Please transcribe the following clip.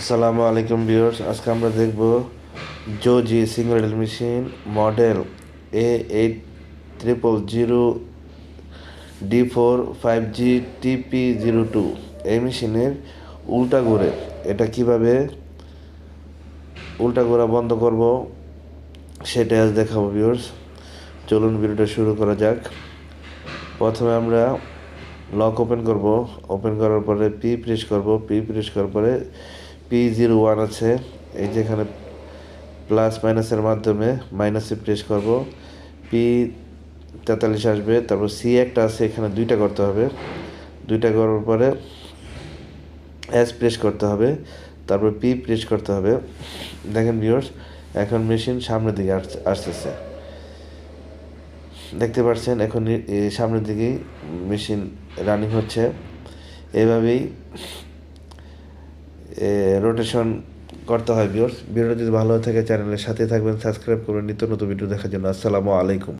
আসসালামু আলাইকুম ভিউয়ার্স, আজকে আমরা দেখব জোজি single del machine model A eight triple zero D four five G TP zero two এই মেশিনের উল্টা ঘুরে। এটা কীভাবে উল্টা ঘোরা বন্ধ করব সেটা আজ দেখাবো ভিউয়ার্স। চলুন ভিডিওটা শুরু করা যাক। প্রথমে আমরা লক ওপেন করব। ওপেন করার পরে পি প্রেস করব। পি প্রেস করার পরে পি জিরো ওয়ান আছে, এই যে এখানে প্লাস মাইনাসের মাধ্যমে মাইনাসে প্রেস করব পি তেতাল্লিশ আসবে, তারপর সি একটা আছে, এখানে দুইটা করতে হবে, দুইটা করার পরে এস প্রেস করতে হবে, তারপর পি প্রেস করতে হবে, দেখেন ভিউয়ার্স এখন মেশিন সামনের দিকে আসতেছে, দেখতে পাচ্ছেন, এখন সামনের দিকেই মেশিন রানিং হচ্ছে, এভাবেই রোটেশন করতে হয় ভিউয়ার্স ভিডিওটা যদি ভালো থাকে চ্যানেলের সাথে থাকবেন সাবস্ক্রাইব করবেন। নিত্য নতুন ভিডিও দেখার জন্য। আসসালামু আলাইকুম।